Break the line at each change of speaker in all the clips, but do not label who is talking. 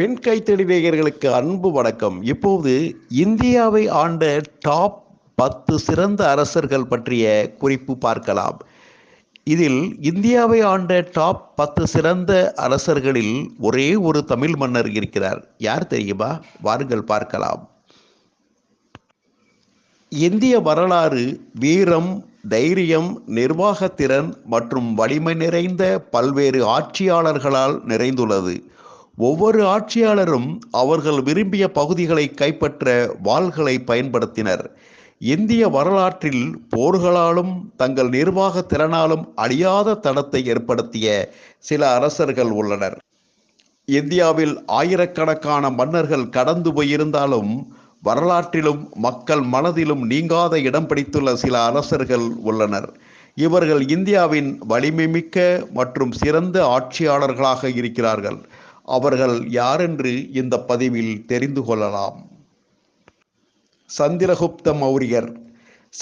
பெண் கைத்தடி நேயர்களுக்கு அன்பு வணக்கம். இப்போது இந்தியாவை ஆண்ட டாப் பத்து சிறந்த அரசர்கள் பற்றிய குறிப்பு பார்க்கலாம். இதில் இந்தியாவை ஆண்ட டாப் பத்து சிறந்த அரசர்களில் ஒரே ஒரு தமிழ் மன்னர் இருக்கிறார். யார் தெரியுமா? வாருங்கள் பார்க்கலாம். இந்திய வரலாறு வீரம் தைரியம் நிர்வாகத்திறன் மற்றும் வலிமை நிறைந்த பல்வேறு ஆட்சியாளர்களால் நிறைந்துள்ளது. ஒவ்வொரு ஆட்சியாளரும் அவர்கள் விரும்பிய பகுதிகளை கைப்பற்ற வாள்களை பயன்படுத்தினர். இந்திய வரலாற்றில் போர்களாலும் தங்கள் நிர்வாக திறனாலும் அழியாத தடத்தை ஏற்படுத்திய சில அரசர்கள் உள்ளனர். இந்தியாவில் ஆயிரக்கணக்கான மன்னர்கள் கடந்து போயிருந்தாலும் வரலாற்றிலும் மக்கள் மனதிலும் நீங்காத இடம் பிடித்துள்ள சில அரசர்கள் உள்ளனர். இவர்கள் இந்தியாவின் வலிமைமிக்க மற்றும் சிறந்த ஆட்சியாளர்களாக இருக்கிறார்கள். அவர்கள் யாரென்று இந்த பதிவில் தெரிந்து கொள்ளலாம். சந்திரகுப்த மௌரியர்.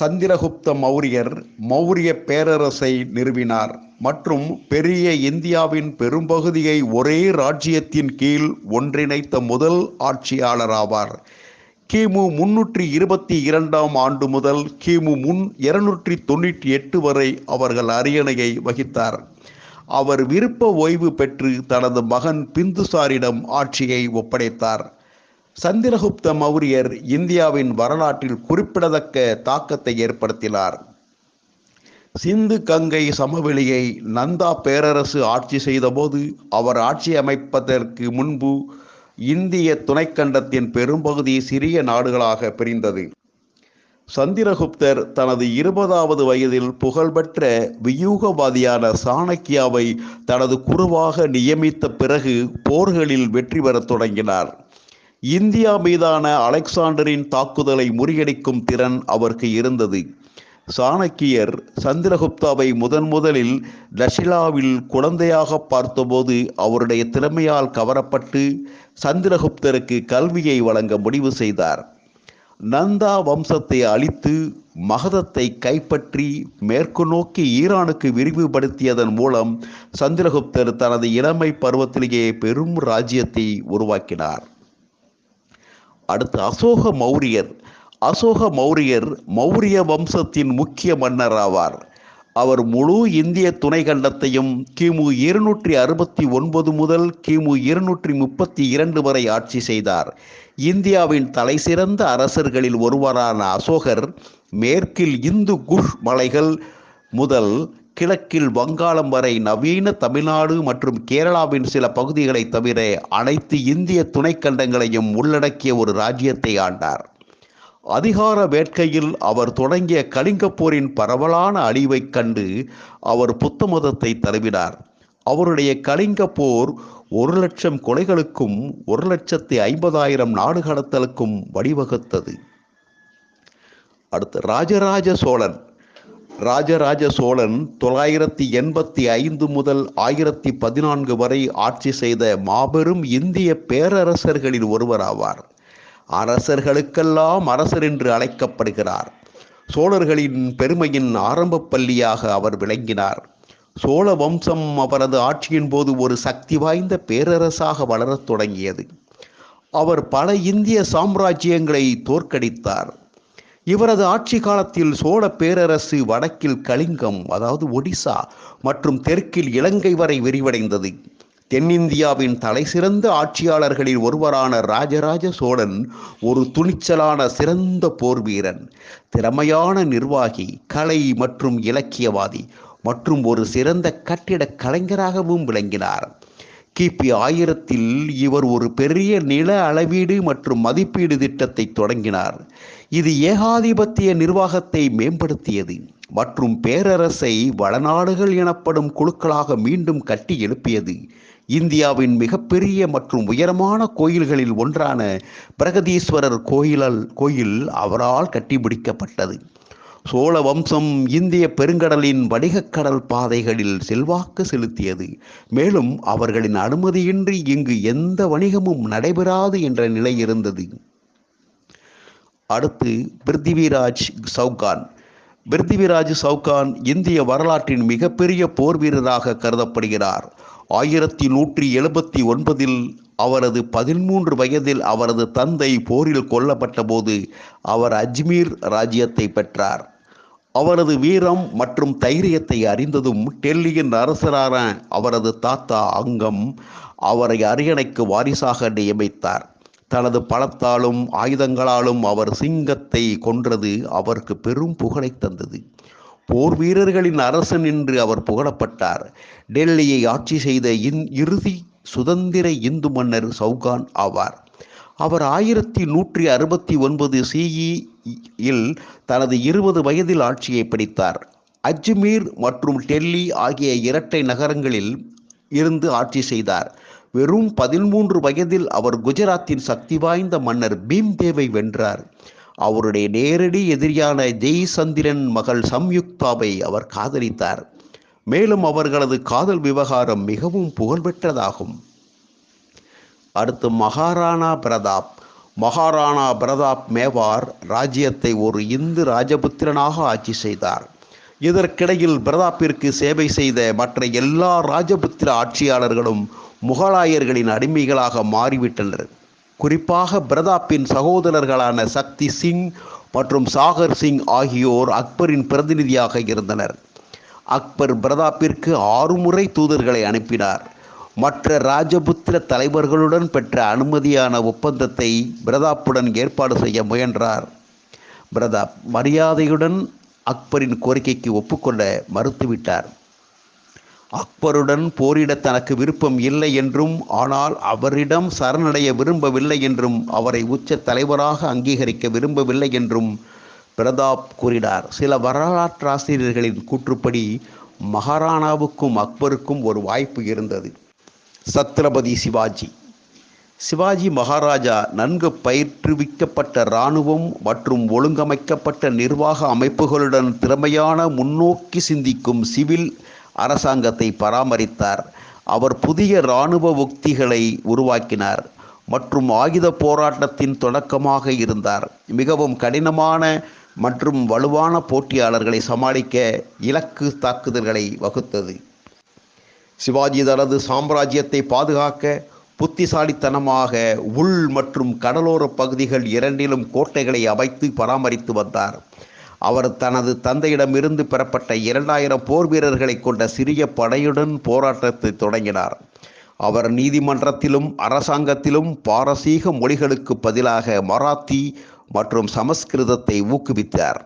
சந்திரகுப்த மௌரியர் மௌரிய பேரரசை நிறுவினார். மற்றும் பெரிய இந்தியாவின் பெரும்பகுதியை ஒரே ராஜ்யத்தின் கீழ் ஒன்றிணைத்த முதல் ஆட்சியாளர் ஆவார். கிமு முன்னூற்றி இருபத்தி இரண்டாம் ஆண்டு முதல் கிமு முன் இருநூற்றி தொண்ணூற்றி எட்டு வரை அவர்கள் அரியணையை வகித்தார். அவர் விருப்ப ஓய்வு பெற்று தனது மகன் பிந்துசாரிடம் ஆட்சியை ஒப்படைத்தார். சந்திரகுப்த மௌரியர் இந்தியாவின் வரலாற்றில் குறிப்பிடத்தக்க தாக்கத்தை ஏற்படுத்தினார். சிந்து கங்கை சமவெளியை நந்தா பேரரசு ஆட்சி செய்தபோது அவர் ஆட்சி அமைப்பதற்கு முன்பு இந்திய துணைக்கண்டத்தின் பெரும்பகுதி சிறிய நாடுகளாக பிரிந்தது. சந்திரகுப்தர் தனது இருபதாவது வயதில் புகழ்பெற்ற வியூகவாதியான சாணக்கியாவை தனது குருவாக நியமித்த பிறகு போர்களில் வெற்றி பெறத் தொடங்கினார். இந்தியா மீதான அலெக்சாண்டரின் தாக்குதலை முறியடிக்கும் திறன் அவருக்கு இருந்தது. சாணக்கியர் சந்திரகுப்தாவை முதன் முதலில் தஷிலாவில் குழந்தையாக பார்த்தபோது அவருடைய திறமையால் கவரப்பட்டு சந்திரகுப்தருக்கு கல்வியை வழங்க முடிவு செய்தார். நந்தா வம்சத்தை அழித்து மகதத்தை கைப்பற்றி மேற்கு நோக்கி ஈரானுக்கு விரிவுபடுத்தியதன் மூலம் சந்திரகுப்தர் தனது இளமை பருவத்திலேயே பெரும் ராஜ்யத்தை உருவாக்கினார். அடுத்து அசோக மௌரியர். அசோக மௌரியர் மௌரிய வம்சத்தின் முக்கிய மன்னர் ஆவார் அவர் முழு இந்திய துணைக்கண்டத்தையும் கிமு இருநூற்றி அறுபத்தி ஒன்பது முதல் கிமு இருநூற்றி முப்பத்தி இரண்டு வரை ஆட்சி செய்தார். இந்தியாவின் தலைசிறந்த அரசர்களில் ஒருவரான அசோகர் மேற்கில் இந்து குஷ் மலைகள் முதல் கிழக்கில் வங்காளம் வரை நவீன தமிழ்நாடு மற்றும் கேரளாவின் சில பகுதிகளை தவிர அனைத்து இந்திய துணைக்கண்டங்களையும் உள்ளடக்கிய ஒரு ராஜ்யத்தை ஆண்டார். அதிகார வேட்கையில் அவர் தொடங்கிய கலிங்கப் போரின் பரவலான அழிவைக் கண்டு அவர் புத்த மதத்தை தழுவினார். அவருடைய கலிங்க போர் ஒரு லட்சம் கொலைகளுக்கும் ஒரு லட்சத்தி ஐம்பதாயிரம் நாடு கடத்தலுக்கும் வழிவகுத்தது. அடுத்து ராஜராஜ சோழன். ராஜராஜ சோழன் தொள்ளாயிரத்தி எண்பத்தி ஐந்து முதல் ஆயிரத்தி பதினான்கு வரை ஆட்சி செய்த மாபெரும் இந்திய பேரரசர்களில் ஒருவராவார். அரசர்களுக்கெல்லாம் அரசர் என்று அழைக்கப்படுகிறார். சோழர்களின் பெருமையின் ஆரம்ப பள்ளியாக அவர் விளங்கினார். சோழ வம்சம் அவரது ஆட்சியின் போது ஒரு சக்தி வாய்ந்த பேரரசாக வளரத் தொடங்கியது. அவர் பல இந்திய சாம்ராஜ்யங்களை தோற்கடித்தார். இவரது ஆட்சி காலத்தில் சோழ பேரரசு வடக்கில் கலிங்கம் அதாவது ஒடிசா மற்றும் தெற்கில் இலங்கை வரை விரிவடைந்தது. தென்னிந்தியாவின் தலை சிறந்த ஆட்சியாளர்களில் ஒருவரான ராஜராஜ சோழன் ஒரு துணிச்சலான சிறந்த போர் வீரன் திறமையான நிர்வாகி கலை மற்றும் இலக்கியவாதி மற்றும் ஒரு சிறந்த கட்டிடக் கலைஞராகவும் விளங்கினார். கிபி ஆயிரத்தில் இவர் ஒரு பெரிய நில அளவீடு மற்றும் மதிப்பீடு திட்டத்தை தொடங்கினார். இது ஏகாதிபத்திய நிர்வாகத்தை மேம்படுத்தியது மற்றும் பேரரசை வளநாடுகள் எனப்படும் குழுக்களாக மீண்டும் கட்டி எழுப்பியது. இந்தியாவின் மிகப்பெரிய மற்றும் உயரமான கோயில்களில் ஒன்றான பிரகதீஸ்வரர் கோயிலால் கோயில் அவரால் கட்டிபிடிக்கப்பட்டது சோழ வம்சம் இந்திய பெருங்கடலின் வணிகக்கடல் பாதைகளில் செல்வாக்கு செலுத்தியது. மேலும் அவர்களின் அனுமதியின்றி இங்கு எந்த வணிகமும் நடைபெறாது என்ற நிலை இருந்தது. அடுத்து பிருத்திவிராஜ் சவுகான் பிருத்திவிராஜ் சவுகான் இந்திய வரலாற்றின் மிகப்பெரிய போர் வீரராக கருதப்படுகிறார். ஆயிரத்தி நூற்றி எழுபத்தி ஒன்பதில் அவரது பதிமூன்று வயதில் அவரது தந்தை போரில் கொல்லப்பட்டபோது அவர் அஜ்மீர் ராஜ்யத்தை பெற்றார். அவரது வீரம் மற்றும் தைரியத்தை அறிந்ததும் டெல்லியின் அரசரான அவரது தாத்தா அங்கம் அவரை அரியணைக்கு வாரிசாக நியமித்தார். தனது பலத்தாலும் ஆயுதங்களாலும் அவர் சிங்கத்தை கொன்றது அவருக்கு பெரும் புகழை தந்தது. போர் வீரர்களின் அரசன் என்று அவர் புகழப்பட்டார். டெல்லியை ஆட்சி செய்த இன் இறுதி சுதந்திர இந்து மன்னர் சவுகான் ஆவார். அவர் ஆயிரத்தி நூற்றி அறுபத்தி ஒன்பது சிஇயில் தனது இருபது வயதில் ஆட்சியை பிடித்தார். அஜ்மீர் மற்றும் டெல்லி ஆகிய இரட்டை நகரங்களில் இருந்து ஆட்சி செய்தார். வெறும் பதிமூன்று வயதில் அவர் குஜராத்தின் சக்தி வாய்ந்த மன்னர் பீம்தேவை வென்றார். அவருடைய நேரடி எதிரியான ஜெய்சந்திரன் மகள் சம்யுக்தாவை அவர் காதலித்தார். மேலும் அவர்களது காதல் விவகாரம் மிகவும் புகழ்பெற்றதாகும். அடுத்து மகாராணா பிரதாப். மகாராணா பிரதாப் மேவார் ராஜ்யத்தை ஒரு இந்து ராஜபுத்திரனாக ஆட்சி செய்தார். இதற்கிடையில் பிரதாப்பிற்கு சேவை செய்த மற்ற எல்லா ராஜபுத்திர ஆட்சியாளர்களும் முகலாயர்களின் அடிமைகளாக மாறிவிட்டனர். குறிப்பாக பிரதாப்பின் சகோதரர்களான சக்தி சிங் மற்றும் சாகர் சிங் ஆகியோர் அக்பரின் பிரதிநிதியாக இருந்தனர். அக்பர் பிரதாப்பிற்கு ஆறு முறை தூதர்களை அனுப்பினார். மற்ற ராஜபுத்திர தலைவர்களுடன் பெற்ற அனுமதியான ஒப்பந்தத்தை பிரதாப்புடன் ஏற்பாடு செய்ய முயன்றார். பிரதாப் மரியாதையுடன் அக்பரின் கோரிக்கைக்கு ஒப்புக்கொள்ள மறுத்துவிட்டார். அக்பருடன் போரிட தனக்கு விருப்பம் இல்லை என்றும் ஆனால் அவரிடம் சரணடைய விரும்பவில்லை என்றும் அவரை உச்ச தலைவராக அங்கீகரிக்க விரும்பவில்லை என்றும் பிரதாப் கூறினார். சில வரலாற்றாசிரியர்களின் கூற்றுப்படி மகாராணாவுக்கும் அக்பருக்கும் ஒரு வாய்ப்பு இருந்தது. சத்ரபதி சிவாஜி. சிவாஜி மகாராஜா நன்கு பயிற்றுவிக்கப்பட்ட இராணுவம் மற்றும் ஒழுங்கமைக்கப்பட்ட நிர்வாக அமைப்புகளுடன் திறமையான முன்னோக்கி சிந்திக்கும் சிவில் அரசாங்கத்தை பராமரித்தார். அவர் புதிய இராணுவ உக்திகளை உருவாக்கினார் மற்றும் ஆயுத போராட்டத்தின் தொடக்கமாக இருந்தார். மிகவும் கடினமான மற்றும் வலுவான போட்டியாளர்களை சமாளிக்க இலக்கு தாக்குதல்களை வகுத்தது. சிவாஜி தனது சாம்ராஜ்யத்தை பாதுகாக்க புத்திசாலித்தனமாக உள் மற்றும் கடலோர பகுதிகள் இரண்டிலும் கோட்டைகளை அமைத்து பராமரித்து வந்தார். அவர் தனது தந்தையிடமிருந்து பெறப்பட்ட இரண்டாயிரம் போர் வீரர்களை கொண்ட சிறிய படையுடன் போராட்டத்தை தொடங்கினார். அவர் நீதிமன்றத்திலும் அரசாங்கத்திலும் பாரசீக மொழிகளுக்கு பதிலாக மராத்தி மற்றும் சமஸ்கிருதத்தை ஊக்குவித்தார்.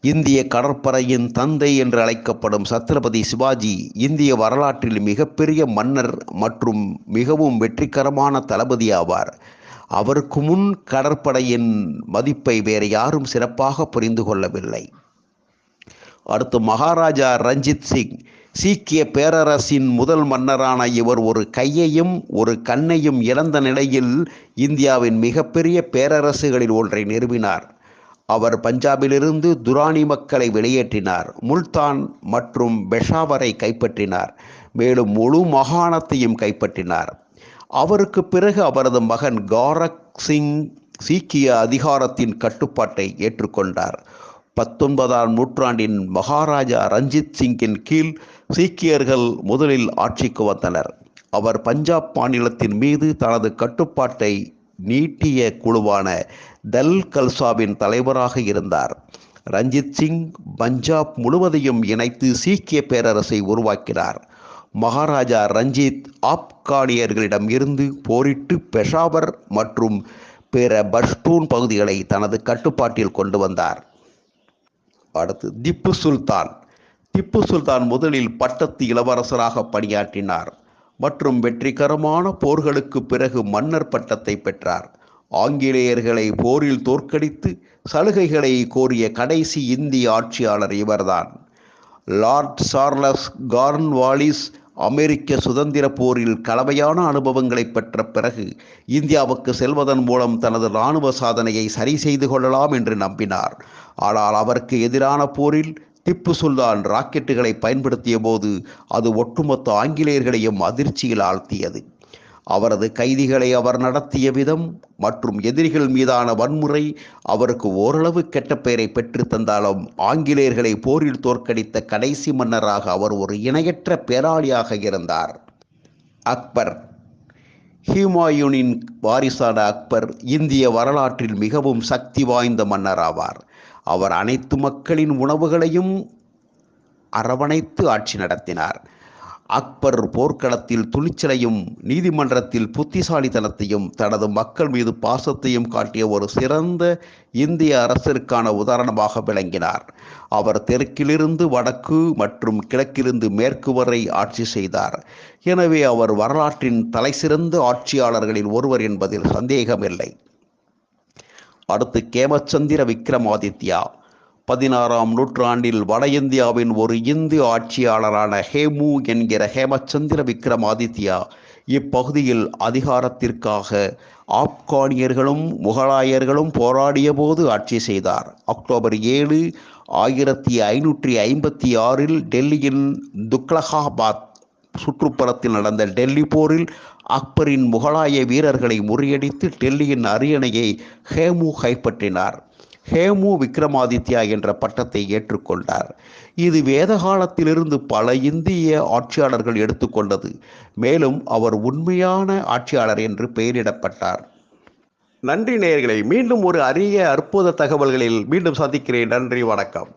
இந்திய கடற்படையின் தந்தை என்று அழைக்கப்படும் சத்ரபதி சிவாஜி இந்திய வரலாற்றில் மிகப்பெரிய மன்னர் மற்றும் மிகவும் வெற்றிகரமான தளபதி ஆவார். அவருக்கு முன் கடற்படையின் மதிப்பை வேறு யாரும் சிறப்பாக புரிந்து கொள்ளவில்லை. அடுத்து மகாராஜா ரஞ்சித் சிங் சீக்கிய பேரரசின் முதல் மன்னரான இவர் ஒரு கையையும் ஒரு கண்ணையும் இழந்த நிலையில் இந்தியாவின் மிகப்பெரிய பேரரசுகளில் ஒன்றை நிறுவினார். அவர் பஞ்சாபிலிருந்து துராணி மக்களை வெளியேற்றினார். முல்தான் மற்றும் பெஷாவரை கைப்பற்றினார். மேலும் முழு மாகாணத்தையும் கைப்பற்றினார். அவருக்கு பிறகு அவரது மகன் காரக் சிங் சீக்கிய அதிகாரத்தின் கட்டுப்பாட்டை ஏற்றுக்கொண்டார். பத்தொன்பதாம் நூற்றாண்டின் மகாராஜா ரஞ்சித் சிங்கின் கீழ் சீக்கியர்கள் முதலில் ஆட்சிக்கு வந்தனர். அவர் பஞ்சாப் மாநிலத்தின் மீது தனது கட்டுப்பாட்டை நீட்டிய குழுவான தல் கல்சாவின் தலைவராக இருந்தார். ரஞ்சித் சிங் பஞ்சாப் முழுவதையும் இணைத்து சீக்கிய பேரரசை உருவாக்கினார். மகாராஜா ரஞ்சித் ஆப்கானியர்களிடம் இருந்து போரிட்டு பெஷாவர் மற்றும் பிற பஷ்டூன் பகுதிகளை தனது கட்டுப்பாட்டில் கொண்டு வந்தார். அடுத்து திப்பு சுல்தான். திப்பு சுல்தான் முதலில் பட்டத்து இளவரசராக பணியாற்றினார் மற்றும் வெற்றிகரமான போர்களுக்கு பிறகு மன்னர் பட்டத்தை பெற்றார். ஆங்கிலேயர்களை போரில் தோற்கடித்து சலுகைகளை கோரிய கடைசி இந்திய ஆட்சியாளர் இவர்தான். லார்ட் சார்லஸ் கார்ன்வாலிஸ் அமெரிக்க சுதந்திர போரில் கலவையான அனுபவங்களை பெற்ற பிறகு இந்தியாவுக்கு செல்வதன் மூலம் தனது இராணுவ சாதனையை சரி செய்து கொள்ளலாம் என்று நம்பினார். ஆனால் அவருக்கு எதிரான போரில் திப்பு சுல்தான் ராக்கெட்டுகளை பயன்படுத்திய போது அது ஒட்டுமொத்த ஆங்கிலேயர்களையும் அதிர்ச்சியில் ஆழ்த்தியது. அவரது கைதிகளை அவர் நடத்திய விதம் மற்றும் எதிரிகள் மீதான வன்முறை அவருக்கு ஓரளவு கெட்ட பெயரை பெற்றுத்தந்தாலும் ஆங்கிலேயர்களை போரில் தோற்கடித்த கடைசி மன்னராக அவர் ஒரு இணையற்ற பேராளியாக இருந்தார். அக்பர். ஹிமாயூனின் வாரிசான அக்பர் இந்திய வரலாற்றில் மிகவும் சக்தி வாய்ந்த மன்னர் ஆவார் அவர் அனைத்து மக்களின் உணவுகளையும் அரவணைத்து ஆட்சி நடத்தினார். அக்பர் போர்க்களத்தில் துணிச்சலையும் நீதிமன்றத்தில் புத்திசாலித்தனத்தையும் தனது மக்கள் மீது பாசத்தையும் காட்டிய ஒரு சிறந்த இந்திய அரசிற்கான உதாரணமாக விளங்கினார். அவர் தெற்கிலிருந்து வடக்கு மற்றும் கிழக்கிலிருந்து மேற்கு வரை ஆட்சி செய்தார். எனவே அவர் வரலாற்றின் தலைசிறந்த ஆட்சியாளர்களில் ஒருவர் என்பதில் சந்தேகமில்லை. அடுத்து கேமச்சந்திர விக்ரமாதித்யா பதினாறாம் நூற்றாண்டில் வட இந்தியாவின் ஒரு இந்து ஆட்சியாளரான ஹேமு என்கிற ஹேமச்சந்திர விக்ரமாதித்யா இப்பகுதியில் அதிகாரத்திற்காக ஆப்கானியர்களும் முகலாயர்களும் போராடிய போது ஆட்சி செய்தார். அக்டோபர் ஏழு ஆயிரத்தி ஐநூற்றி ஐம்பத்தி ஆறில் டெல்லியின் துக்லகாபாத் சுற்றுப்புறத்தில் நடந்த டெல்லி போரில் அக்பரின் முகலாய வீரர்களை முறியடித்து டெல்லியின் அரியணையை ஹேமு கைப்பற்றினார். ஹேமு விக்ரமாதித்யா என்ற பட்டத்தை ஏற்றுக்கொண்டார். இது வேத காலத்திலிருந்து பல இந்திய ஆட்சியாளர்கள் எடுத்துக்கொண்டது. மேலும் அவர் உண்மையான ஆட்சியாளர் என்று பெயரிடப்பட்டார். நன்றி நேயர்களை மீண்டும் ஒரு அரிய அற்புத தகவல்களில் மீண்டும் சந்திக்கிறேன். நன்றி வணக்கம்.